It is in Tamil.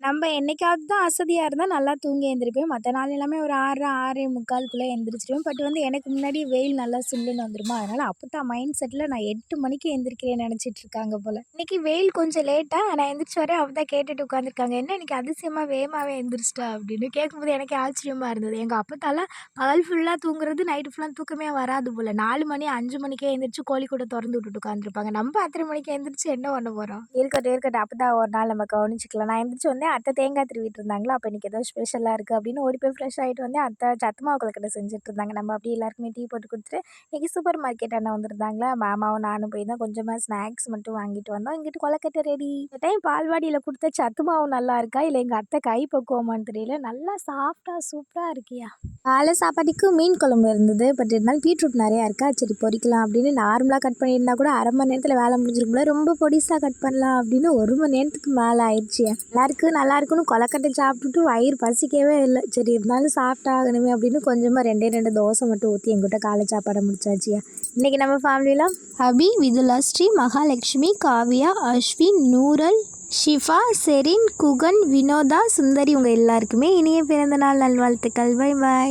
நம்ம என்னைக்காவது தான் அசதியாக இருந்தால் நல்லா தூங்கி எழுந்திரிப்பேன் மற்ற நாள் எல்லாமே ஒரு ஆறரை ஆறே முக்காலுக்குள்ளே எழுந்திரிச்சிடுவேன் பட் வந்து எனக்கு முன்னாடி வெயில் நல்லா சுல்லுன்னு வந்துருமா? அதனால் அப்போ தான் மைண்ட் செட்டில் நான் எட்டு மணிக்கு எழுந்திரிக்கிறேன்னு நினச்சிட்டு இருக்காங்க போல். இன்றைக்கி வெயில் கொஞ்சம் லேட்டாக நான் எந்திரிச்சு வரேன் அவள் தான் கேட்டுட்டு உட்காந்துருக்காங்க என்ன இன்றைக்கி அதிசயமாக வேகமாகவே எந்திரிச்சிட்டா? அப்படின்னு கேட்கும்போது எனக்கு ஆச்சரியமாக இருந்தது. எங்கள் அப்பத்தாலாம் பகல் ஃபுல்லாக தூங்குறது நைட்டு ஃபுல்லாக தூக்கமே வராது போல். நாலு மணி அஞ்சு மணிக்கே எழுந்திரிச்சு கோழி கூட திறந்து விட்டுட்டு உட்காந்துருப்பாங்க நம்ம அத்தனை மணிக்கு எழுந்திரிச்சு என்ன பண்ண போகிறோம் இருக்கட்டும் இருக்கட்டும். அப்போ தான் ஒரு நாள் நம்ம கவனிச்சிக்கலாம். நான் எந்திரிச்சு வந்தேன் அத்தை தேங்காய் திருவிட்டு இருந்தாங்களா அப்போ இன்றைக்கி ஏதோ ஸ்பெஷலாக இருக்குது அப்படின்னு ஓடி போய் ஃப்ரெஷ் ஆகிட்டு வந்து அத்தை சத்து கொழுக்கட்டை செஞ்சுட்டு இருந்தாங்க நம்ம அப்படியே எல்லாருக்குமே டீ போட்டு கொடுத்துட்டு இன்றைக்கி சூப்பர் மார்க்கெட் அண்ணன் வந்திருந்தாங்களா? மாமாவும் நானும் போய் தான் கொஞ்சமாக ஸ்நாக்ஸ் மட்டும் வாங்கிட்டு வந்தோம். இங்கிட்டு கொலக்கட்டை ரெடி இந்த டைம் பால்வாடியில் கொடுத்த சத்து மாவு நல்லா இருக்கா? இல்லை எங்கள் அத்தை கை பக்குவோமான்னு தெரியல. நல்லா சாஃப்டாக சூப்பராக இருக்கியா? காலை சாப்பாட்டுக்கு மீன் குழம்பு இருந்தது. பட் இருந்தாலும் பீட்ரூட் நிறையா இருக்கா? சரி பொரிக்கலாம் அப்படின்னு நார்மலாக கட் பண்ணியிருந்தா கூட அரை மணி நேரத்தில் வேலை முடிஞ்சிருக்கும்ல ரொம்ப பொடிசாக கட் பண்ணலாம் அப்படின்னு ஒரு மணி நேரத்துக்கு மேலே ஆயிடுச்சு. எல்லாருக்கும் நல்லாயிருக்குன்னு கொலக்கட்டை சாப்பிட்டுட்டு வயிறு பசிக்கவே இல்லை. சரி இருந்தாலும் சாப்பிட்டாகணுமே அப்படின்னு கொஞ்சமாக ரெண்டே ரெண்டு தோசை மட்டும் ஊற்றி எங்கிட்ட காலை சாப்பாடை முடிச்சாச்சியா இன்றைக்கி நம்ம ஃபேமிலியில் ஹபி விதுலா ஸ்ரீ மகாலட்சுமி காவியா அஸ்வின் நூரல் ஷிஃபா செரின் குகன் வினோதா சுந்தரி உங்கள் எல்லாருக்குமே இனிய பிறந்தநாள் நல்வாழ்த்துக்கள். Bye bye